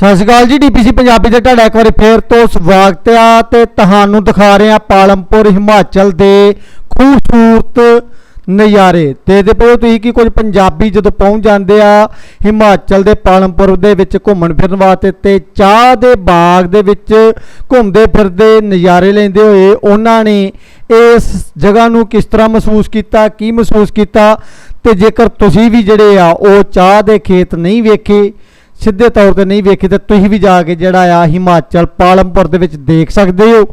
ਸਤਿ ਸ਼੍ਰੀ ਅਕਾਲ ਜੀ ਡੀਪੀਸੀ ਪੰਜਾਬੀ 'ਤੇ ਤੁਹਾਡਾ ਇੱਕ ਵਾਰੀ ਫੇਰ ਤੋਂ ਸਵਾਗਤ ਆ ਤੇ ਤੁਹਾਨੂੰ ਦਿਖਾ ਰਹੇ ਆ ਪਾਲਮਪੁਰ ਹਿਮਾਚਲ ਦੇ ਖੂਬਸੂਰਤ ਨਜ਼ਾਰੇ। ਤੇ ਦੇ ਪਓ ਤੁਸੀਂ ਕਿ ਕੁਝ ਪੰਜਾਬੀ ਜਦੋਂ ਪਹੁੰਚ ਜਾਂਦੇ ਆ ਹਿਮਾਚਲ ਦੇ ਪਾਲਮਪੁਰ ਦੇ ਵਿੱਚ ਘੁੰਮਣ ਫਿਰਨ ਵਾਸਤੇ ਤੇ ਚਾਹ ਦੇ ਬਾਗ ਦੇ ਵਿੱਚ ਘੁੰਮਦੇ ਫਿਰਦੇ ਨਜ਼ਾਰੇ ਲੈਂਦੇ ਹੋਏ ਉਹਨਾਂ ਨੇ ਇਸ ਜਗ੍ਹਾ ਨੂੰ ਕਿਸ ਤਰ੍ਹਾਂ ਮਹਿਸੂਸ ਕੀਤਾ, ਕੀ ਮਹਿਸੂਸ ਕੀਤਾ? ਤੇ ਜੇਕਰ ਤੁਸੀਂ ਵੀ ਜਿਹੜੇ ਆ ਉਹ ਚਾਹ ਦੇ ਖੇਤ ਨਹੀਂ ਵੇਖੇ ਸਿੱਧੇ ਤੌਰ ਤੇ ਨਹੀਂ ਵੇਖੀ ਤਾਂ ਤੁਸੀਂ ਵੀ ਜਾ ਕੇ ਜਿਹੜਾ ਆ ਹਿਮਾਚਲ ਪਾਲਮਪੁਰ ਦੇ ਵਿੱਚ ਦੇਖ ਸਕਦੇ ਹੋ।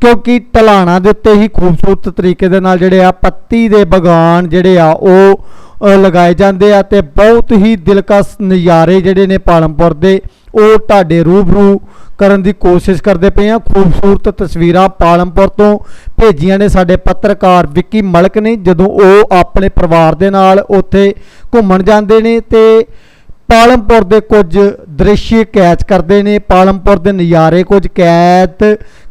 ਕਿਉਂਕਿ ਢਲਾਣਾ ਦੇ ਉੱਤੇ ਹੀ ਖੂਬਸੂਰਤ ਤਰੀਕੇ ਦੇ ਨਾਲ ਜਿਹੜੇ ਆ ਪੱਤੀ ਦੇ ਬਗਾਨ ਜਿਹੜੇ ਆ ਉਹ ਲਗਾਏ ਜਾਂਦੇ ਆ ਤੇ ਬਹੁਤ ਹੀ ਦਿਲਕਸ਼ ਨਜ਼ਾਰੇ ਜਿਹੜੇ ਨੇ ਪਾਲਮਪੁਰ ਦੇ, ਉਹ ਤੁਹਾਡੇ ਰੂਬਰੂ ਕਰਨ ਦੀ ਕੋਸ਼ਿਸ਼ ਕਰਦੇ ਪਏ ਆ। ਖੂਬਸੂਰਤ ਤਸਵੀਰਾਂ ਪਾਲਮਪੁਰ ਤੋਂ ਭੇਜੀਆਂ ਨੇ ਸਾਡੇ ਪੱਤਰਕਾਰ ਵਿੱਕੀ ਮਲਕ ਨੇ, ਜਦੋਂ ਉਹ ਆਪਣੇ ਪਰਿਵਾਰ ਦੇ ਨਾਲ ਉੱਥੇ ਘੁੰਮਣ ਜਾਂਦੇ ਨੇ ਤੇ ਪਾਲਮਪੁਰ ਦੇ ਕੁਝ ਦ੍ਰਿਸ਼ ਕੈਚ ਕਰਦੇ ਨੇ। ਪਾਲਮਪੁਰ ਦੇ ਨਜ਼ਾਰੇ ਕੁਝ ਕੈਦ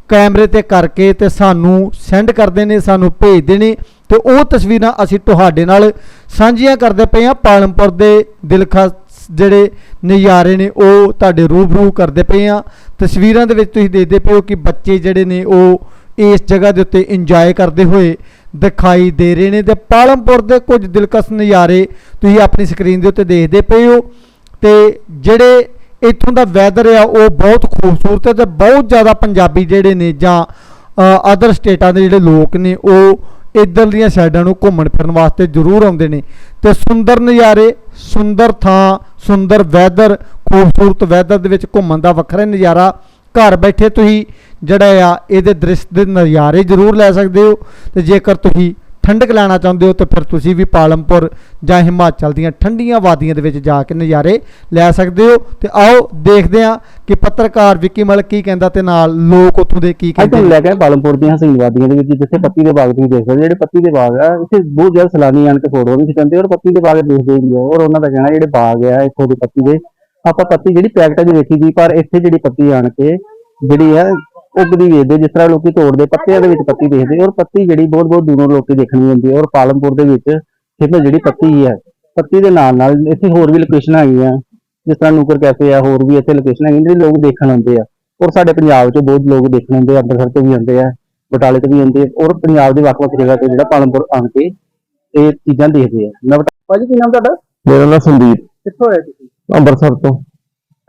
ਕੈਮਰੇ ਤੇ ਕਰਕੇ ਤੇ ਸਾਨੂੰ ਸੈਂਡ ਕਰਦੇ ਨੇ, ਸਾਨੂੰ ਭੇਜਦੇ ਨੇ ਤੇ ਉਹ ਤਸਵੀਰਾਂ ਅਸੀਂ ਤੁਹਾਡੇ ਨਾਲ ਸਾਂਝੀਆਂ ਕਰਦੇ ਪਏ ਹਾਂ। ਪਾਲਮਪੁਰ ਦੇ ਦਿਲਖਸ ਜਿਹੜੇ ਨਜ਼ਾਰੇ ਨੇ, ਉਹ ਤੁਹਾਡੇ ਰੂਬਰੂ ਕਰਦੇ ਪਏ ਆ ਤਸਵੀਰਾਂ ਦੇ ਵਿੱਚ ਤੁਸੀਂ ਦੇਖਦੇ ਪਏ ਹੋ ਕਿ ਬੱਚੇ ਜਿਹੜੇ ਨੇ, ਉਹ ਇਸ ਜਗ੍ਹਾ ਦੇ ਉੱਤੇ ਇੰਜੋਏ ਕਰਦੇ ਹੋਏ ਦਿਖਾਈ ਦੇ ਰਹੇ ਨੇ ਤੇ ਪਾਲਮਪੁਰ ਦੇ ਕੁਝ ਦਿਲਕਸ਼ ਨਜ਼ਾਰੇ ਤੁਸੀਂ ਆਪਣੀ ਸਕਰੀਨ ਦੇ ਉੱਤੇ ਦੇਖਦੇ ਪਏ ਹੋ। ਤੇ ਜਿਹੜੇ ਇੱਥੋਂ ਦਾ ਵੈਦਰ ਆ, ਉਹ ਬਹੁਤ ਖੂਬਸੂਰਤ ਹੈ ਤੇ ਬਹੁਤ ਜ਼ਿਆਦਾ ਪੰਜਾਬੀ ਜਿਹੜੇ ਨੇ ਜਾਂ ਅਦਰ ਸਟੇਟਾਂ ਦੇ ਜਿਹੜੇ ਲੋਕ ਨੇ, ਉਹ ਇੱਧਰਲੀਆਂ ਸਾਈਡਾਂ ਨੂੰ ਘੁੰਮਣ ਫਿਰਨ ਵਾਸਤੇ ਜ਼ਰੂਰ ਆਉਂਦੇ ਨੇ। ਤੇ ਸੁੰਦਰ ਨਜ਼ਾਰੇ, ਸੁੰਦਰ ਥਾਂ, ਸੁੰਦਰ ਵੈਦਰ ਖੂਬਸੂਰਤ ਵੈਦਰ ਦੇ ਵਿੱਚ ਘੁੰਮਣ ਦਾ ਵੱਖਰਾ ਨਜ਼ਾਰਾ ਘਰ ਬੈਠੇ ਤੁਸੀਂ ਜਿਹੜਾ ਆ, ਇਹਦੇ ਦ੍ਰਿਸ਼ ਦੇ ਨਜ਼ਾਰੇ ਜ਼ਰੂਰ ਲੈ ਸਕਦੇ ਹੋ। ਤੇ ਜੇਕਰ ਤੁਸੀਂ ਠੰਡਕ ਲੈਣਾ ਚਾਹੁੰਦੇ ਹੋ ਤਾਂ ਫਿਰ ਤੁਸੀਂ ਵੀ ਪਾਲਮਪੁਰ ਜਾਂ ਹਿਮਾਚਲ ਦੀਆਂ ਠੰਡੀਆਂ ਵਾਦੀਆਂ ਦੇ ਵਿੱਚ ਜਾ ਕੇ ਨਜ਼ਾਰੇ ਲੈ ਸਕਦੇ ਹੋ ਤੇ ਆਓ ਦੇਖਦੇ ਹਾਂ ਕਿ ਪੱਤਰਕਾਰ ਵਿੱਕੀ ਮਲਕ ਕੀ ਕਹਿੰਦਾ ਤੇ ਨਾਲ ਲੋਕ ਉੱਥੋਂ ਦੇ ਕੀ ਕਹਿੰਦੇ। ਲੈ ਕੇ ਪਾਲਮਪੁਰ ਦੀਆਂ ਹਸੀਨ ਵਾਦੀਆਂ ਦੇ ਵਿੱਚ ਜਿੱਥੇ ਪੱਤੀ ਦੇ ਬਾਗ ਤੁਸੀਂ ਦੇਖ ਸਕਦੇ। ਜਿਹੜੇ ਪੱਤੀ ਦੇ ਬਾਗ ਆ ਇੱਥੇ ਬਹੁਤ ਜ਼ਿਆਦਾ ਸੈਲਾਨੀ ਆਣ ਕੇ ਫੋਟੋ ਵੀ ਖਿਚਾਉਂਦੇ ਔਰ ਪੱਤੀ ਦੇ ਬਾਗ ਦੇਖਦੇ ਹੀ ਆ ਔਰ ਉਹਨਾਂ ਦਾ ਕਹਿਣਾ ਜਿਹੜੇ ਬਾਗ ਆ ਇੱਥੋਂ ਦੀ ਪੱਤੀ ਦੇ ਆਪਾਂ ਪੱਤੀ ਜਿਹੜੀ ਪੈਕਟਾਂ 'ਚ ਵੇਖੀ ਦੀ ਪਰ ਇੱਥੇ ਜਿਹੜੀ ਪੱਤੀ ਆਣ ਕੇ ਜਿਹੜੀ ਆ ਉੱਗਦੀ ਵੇਖਦੇ ਜਿਸ ਤਰ੍ਹਾਂ ਲੋਕੀ ਤੋੜਦੇ ਪੱਤਿਆਂ ਦੇ ਵਿੱਚ ਪੱਤੀ ਦੇਖਦੇ ਔਰ ਪੱਤੀ ਜਿਹੜੀ ਬਹੁਤ ਬਹੁਤ ਦੂਰੋਂ ਲੋਕੀ ਦੇਖਣੀ ਹੁੰਦੀ ਹੈ ਔਰ ਪਾਲਮਪੁਰ ਦੇ ਵਿੱਚ ਸਿਰਫ ਜਿਹੜੀ ਪੱਤੀ ਹੈ ਪੱਤੀ ਦੇ ਨਾਲ ਨਾਲ ਇੱਥੇ ਹੋਰ ਵੀ ਲੋਕੇਸ਼ਨਾਂ ਹੈਗੀਆਂ ਜਿਸ ਤਰ੍ਹਾਂ ਨੂਕਰ ਕੈਫੇ ਆ ਹੋਰ ਵੀ ਇੱਥੇ ਲੋਕੇਸ਼ਨ ਹੈਗੀਆਂ ਜਿਹੜੇ ਲੋਕ ਦੇਖਣ ਆਉਂਦੇ ਆ ਔਰ ਸਾਡੇ ਪੰਜਾਬ 'ਚ ਬਹੁਤ ਲੋਕ ਦੇਖਣ ਆਉਂਦੇ ਆ ਅੰਮ੍ਰਿਤਸਰ ਤੋਂ ਵੀ ਆਉਂਦੇ ਆ ਬਟਾਲੇ ਤੋਂ ਵੀ ਆਉਂਦੇ ਆ ਔਰ ਪੰਜਾਬ ਦੇ ਵੱਖ-ਵੱਖ ਜਗ੍ਹਾ ਤੋਂ ਜਿਹੜਾ ਪਾਲਮਪੁਰ ਆਣ ਕੇ ਇਹ ਚੀਜ਼ਾਂ ਦੇਖਦੇ ਆ। ਮੈਂ ਭਾਜੀ ਕੀ ਨਾਮ ਤੁਹਾਡਾ? ਮੇਰਾ ਨਾਮ ਸੰਦੀਪ। ਕਿੱਥੋਂ ਆਏ ਤੁਸੀਂ? ਅੰਮ੍ਰਿਤਸਰ ਤੋਂ।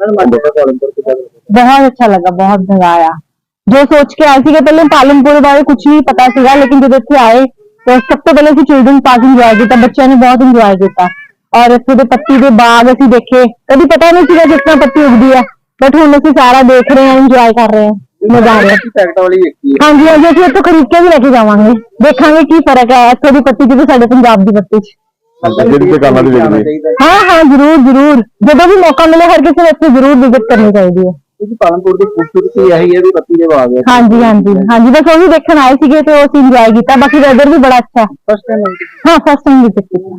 बहुत अच्छा लगा, बहुत मज़ा आया जो सोच के आए थे, पहले पालनपुर बारे कुछ नहीं पता सीगा, लेकिन जब इतने आए तो सबसे पहले अभी चिल्ड्रन पार्क इंजॉय किया, बच्चों ने बहुत इंजॉय किया। और इतने के पत्ती के बाग अभी देखे, कभी पता नहीं सीगा जितना पत्ती उगती है बट हम अभी सारा देख रहे हैं इंजॉय कर रहे हैं। मज़ा आ रहा है। हाँ जी हाँ जी, असं इतों खरीद के भी लेके जावे देखा की फ़र्क है इतों की पत्ती जो तो साढ़े पंजाब की पत्ती ਜਿਹੜੀ ਦੁਕਾਨਾਂ ਹਾਂ ਹਾਂ ਜ਼ਰੂਰ ਜ਼ਰੂਰ। ਜਦੋਂ ਵੀ ਮੌਕਾ ਮਿਲੇ ਹਰ ਕਿਸੇ ਨੂੰ ਇੱਥੇ ਜ਼ਰੂਰ ਵਿਜ਼ਿਟ ਕਰਨੀ ਚਾਹੀਦੀ ਹੈ। ਕਿਉਂਕਿ ਪਾਲਮਪੁਰ ਦੀ ਖੂਬਸੂਰਤੀ ਇਹੀ ਹੈ ਵੀ ਪੱਤੀ ਦੇ ਬਾਗ ਹੈ। ਹਾਂਜੀ ਹਾਂਜੀ ਹਾਂਜੀ ਬਸ ਉਹ ਵੀ ਦੇਖਣ ਆਏ ਸੀਗੇ ਤੇ ਉਹ ਅਸੀਂ ਇੰਜੋਏ ਕੀਤਾ। ਬਾਕੀ ਵੈਦਰ ਵੀ ਬੜਾ ਅੱਛਾ। ਹੈ ਫਸਟ ਟਾਈਮ ਹਾਂ ਫਸਟ ਟਾਈਮ ਵਿਜ਼ਿਟ ਕੀਤਾ।